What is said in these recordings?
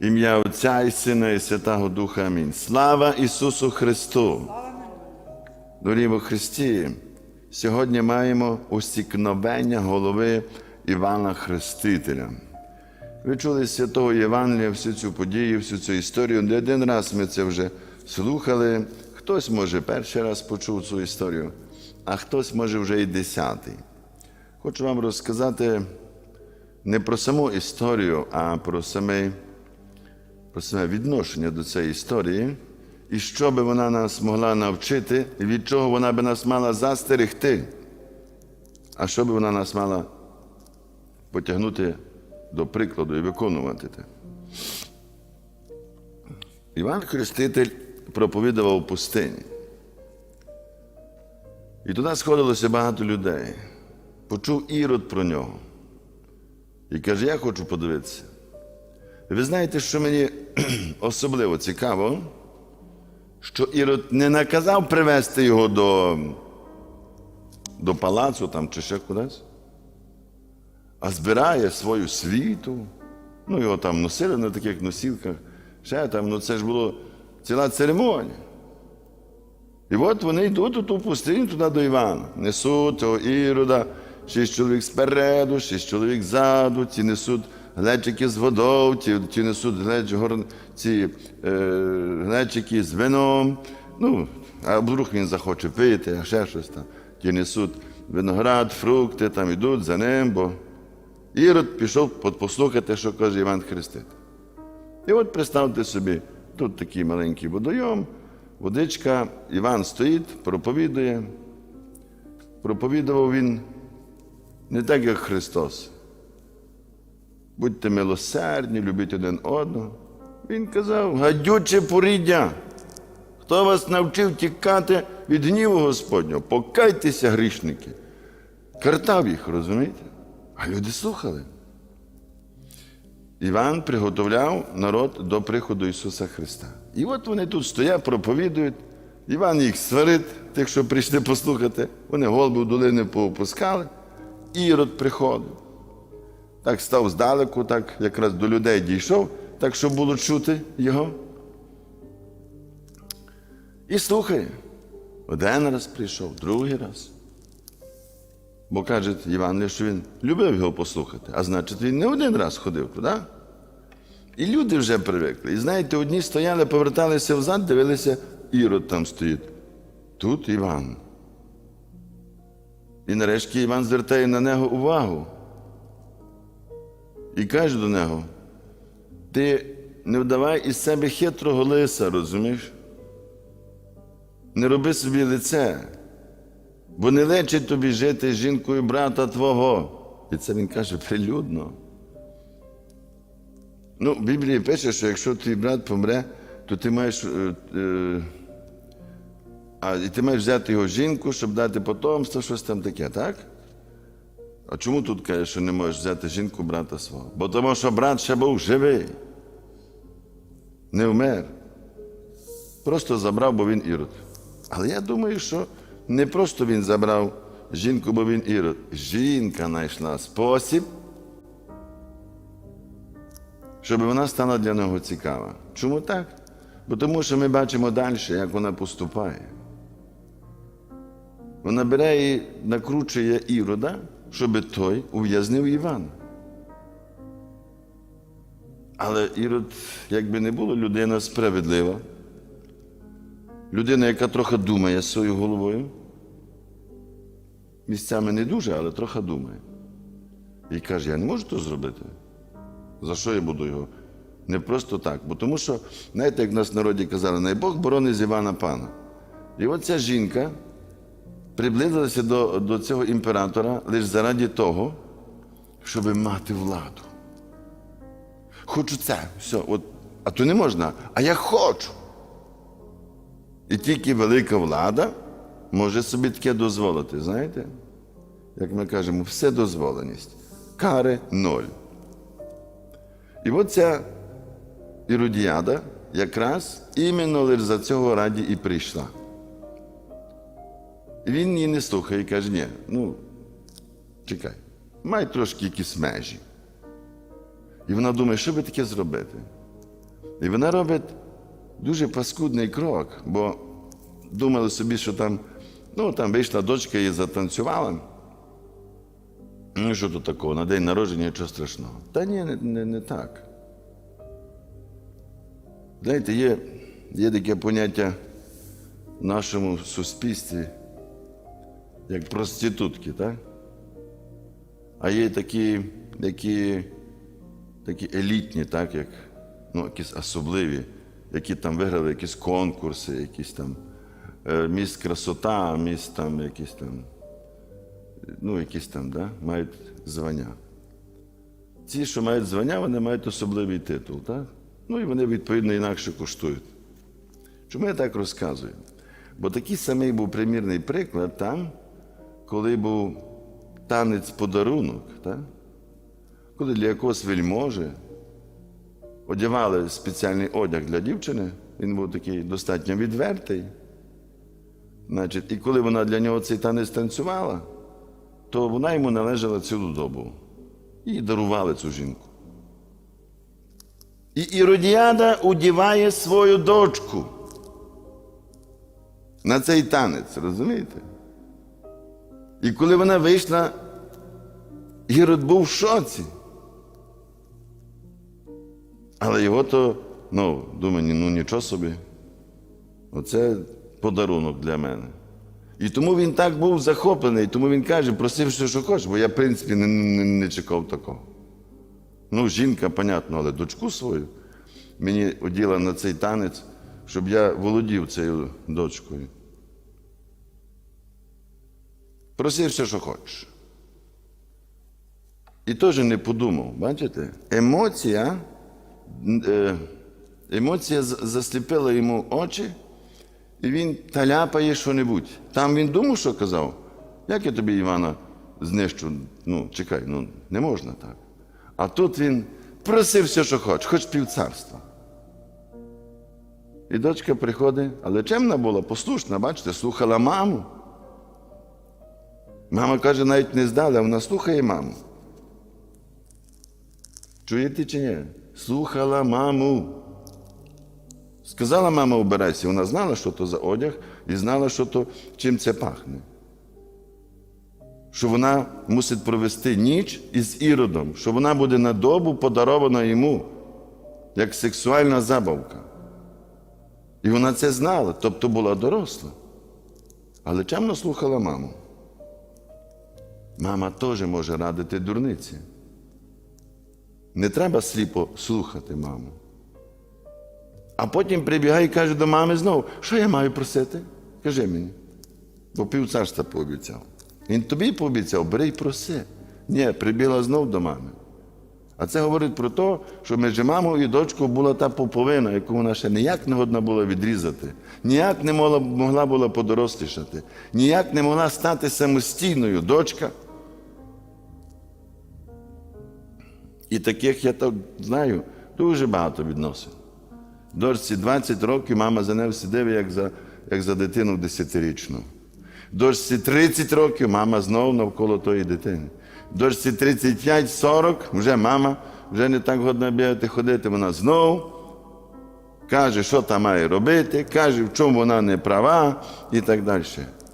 Ім'я Отця і Сина, і Святого Духа. Амінь. Слава Ісусу Христу! Дорогі во Христі! Сьогодні маємо усікновення голови Івана Хрестителя. Ви чули святого Євангелія всю цю подію, всю цю історію. Не один раз ми це вже слухали. Хтось, може, перший раз почув цю історію, а хтось, може, вже і десятий. Хочу вам розказати не про саму історію, а про саме, про саме відношення до цієї історії, і що би вона нас могла навчити, і від чого вона би нас мала застерегти, а що би вона нас мала потягнути до прикладу і виконувати те. Іван Хреститель проповідував у пустині. І туди сходилося багато людей. Почув ірод про нього. І каже, я хочу подивитися. Ви знаєте, що мені особливо цікаво, що Ірод не наказав привезти його до, до палацу там, чи ще кудись, а збирає свою світу. Ну, його там носили на таких носілках, ще там, ну це ж було ціла церемонія. І от вони йдуть у ту пустиню туди до Івана. Несуть того Ірода, шість чоловік спереду, шість чоловік ззаду, ті несуть глечики з водою, ті, ті несуть глеч, гор, ці е, глечики з вином. Ну, а вдруг він захоче пити, а ще щось там. Ті несуть виноград, фрукти, там йдуть за ним, бо Ірод пішов послухати, що каже Іван Хреститель. І от представте собі, тут такий маленький водойом, водичка, Іван стоїть, проповідує. Проповідував він не так, як Христос. Будьте милосердні, любіть один одного. Він казав, гадюче поріддя. Хто вас навчив тікати від гніву Господнього? Покайтеся, грішники. Картав їх, розумієте? А люди слухали. Іван приготовляв народ до приходу Ісуса Христа. І от вони тут стоять, проповідують. Іван їх сварить, тих, що прийшли послухати. Вони голови в долини поопускали. Ірод приходив. Так став здалеку, так якраз до людей дійшов, так щоб було чути його. І слухає. Один раз прийшов, другий раз. Бо каже Іван, що він любив його послухати, а значить, він не один раз ходив туди. І люди вже привикли. І знаєте, одні стояли, поверталися взад, дивилися, Ірод там стоїть. Тут Іван. І нарешті Іван звертає на нього увагу. І каже до нього: ти не вдавай із себе хитрого лиса, розумієш? Не роби собі лице, бо не лечить тобі жити з жінкою брата твого. І це він каже прилюдно. Ну, в Біблії пише, що якщо твій брат помре, то ти маєш. Е, е, а і ти маєш взяти його жінку, щоб дати потомство, щось там таке, так? А чому тут каже, що не можеш взяти жінку брата свого? Бо тому що брат ще був живий, не вмер. Просто забрав, бо він ірод. Але я думаю, що не просто він забрав жінку, бо він ірод. Жінка знайшла спосіб, щоб вона стала для нього цікава. Чому так? Бо тому що ми бачимо далі, як вона поступає. Вона бере і накручує ірода, щоб той ув'язнив Івана. Але Ірод, якби не було, людина справедлива, людина, яка трохи думає своєю головою. Місцями не дуже, але трохи думає. І каже, я не можу то зробити. За що я буду його? Не просто так. Бо тому що, знаєте, як в нас в народі казали, най Бог борони з Івана пана. І от ця жінка приблизилася до, до цього імператора лише заради того, щоб мати владу. Хочу це, все, от, а то не можна, а я хочу. І тільки велика влада може собі таке дозволити, знаєте? Як ми кажемо, вседозволеність. Кари ноль. І от ця Іродіада якраз іменно лише за цього раді і прийшла. Він її не слухає і каже, ні, ну, чекай, май трошки якісь межі. І вона думає, що би таке зробити? І вона робить дуже паскудний крок, бо думали собі, що там, ну, там вийшла дочка і затанцювала. Ну, що тут такого? На день народження нічого страшного. Та ні, не, не, не так. Знаєте, є, є таке поняття в нашому суспільстві, як проститутки, так? А є такі, які, такі елітні, так, як ну, якісь особливі, які там виграли якісь конкурси, якісь там е, міс красота, міс там якісь там, ну, якісь там, да, мають звання. Ці, що мають звання, вони мають особливий титул, так? Ну і вони відповідно інакше коштують. Чому я так розказую? Бо такий самий був примірний приклад там, коли був танець подарунок, так? коли для якогось вельможі одягали спеціальний одяг для дівчини, він був такий достатньо відвертий. Значить, і коли вона для нього цей танець танцювала, то вона йому належала цілу добу. І дарували цю жінку. І Іродіада удіває свою дочку на цей танець, розумієте? І коли вона вийшла, Ірод був в шоці. Але його то, ну, думаю, ну нічого собі. Оце подарунок для мене. І тому він так був захоплений, тому він каже, просив, що, що хочеш, бо я, в принципі, не, не, не чекав такого. Ну, жінка, понятно, але дочку свою мені оділа на цей танець, щоб я володів цією дочкою. Просив все, що хочеш. І теж не подумав, бачите? Емоція, е, емоція засліпила йому очі, і він таляпає що-небудь. Там він думав, що казав. Як я тобі, Івана, знищу? Ну, чекай, ну не можна так. А тут він просив все, що хочеш, хоч півцарства. І дочка приходить, але чемна була, послушна, бачите, слухала маму. Мама каже, навіть не здала, вона слухає маму. Чуєте чи ні? Слухала маму. Сказала мама, обирайся, вона знала, що то за одяг, і знала, що то, чим це пахне. Що вона мусить провести ніч із іродом, що вона буде на добу подарована йому, як сексуальна забавка. І вона це знала, тобто була доросла. Але чемно слухала маму. Мама теж може радити дурниці. Не треба сліпо слухати маму. А потім прибігає і каже до мами знову, що я маю просити? Кажи мені. Бо півцарства пообіцяв. Він тобі пообіцяв, бери й проси. Ні, прибігла знов до мами. А це говорить про те, що між мамою і дочкою була та поповина, яку вона ще ніяк не годна була відрізати, ніяк не могла, могла була подорослішати, ніяк не могла стати самостійною дочка. І таких я так знаю дуже багато відносин. Дочці 20 років мама за нею сидить, як за, як за дитину десятирічну. Дочці 30 років мама знову навколо тої дитини. Дочці 35-40, вже мама вже не так годна бігати, ходити, вона знову каже, що там має робити, каже, в чому вона не права і так далі.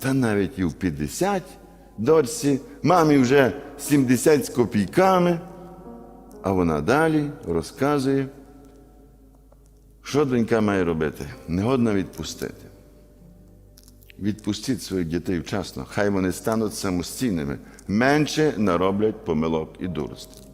Та навіть і в 50 дочці, мамі вже 70 з копійками, а вона далі розказує, що донька має робити? Негодна відпустити. Відпустіть своїх дітей вчасно, хай вони стануть самостійними, менше нароблять помилок і дуростей.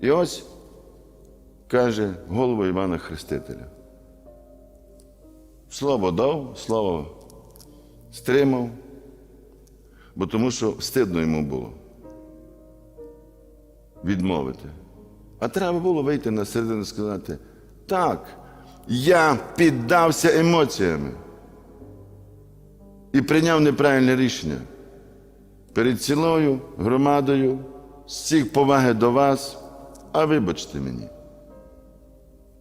І ось каже голова Івана Хрестителя. Слово дав, слово стримав, бо тому що стидно йому було відмовити. А треба було вийти на середину і сказати, так, я піддався емоціями і прийняв неправильне рішення. Перед цілою громадою, з всіх поваги до вас, а вибачте мені.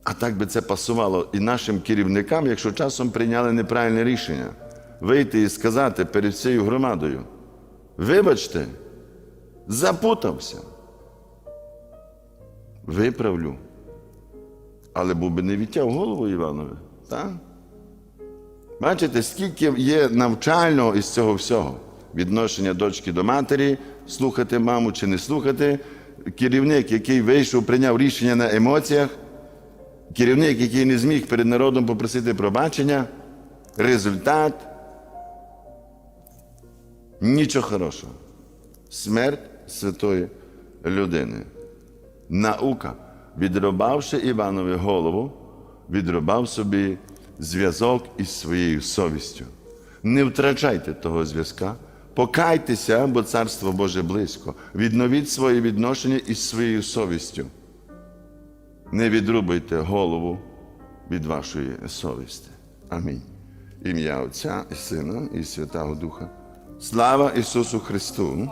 А так би це пасувало і нашим керівникам, якщо часом прийняли неправильне рішення, вийти і сказати перед всією громадою: вибачте, запутався. Виправлю. але був би не відтяв голову Іванові. Так? Бачите, скільки є навчального із цього всього. Відношення дочки до матері, слухати маму чи не слухати. Керівник, який вийшов, прийняв рішення на емоціях, керівник, який не зміг перед народом попросити пробачення, результат нічого хорошого. Смерть святої людини. Наука, відрубавши Іванові голову, відрубав собі зв'язок із своєю совістю. Не втрачайте того зв'язка, покайтеся, бо Царство Боже близько. Відновіть своє відношення із своєю совістю. Не відрубайте голову від вашої совісті. Амінь. Ім'я Отця і Сина і Святого Духа. Слава Ісусу Христу!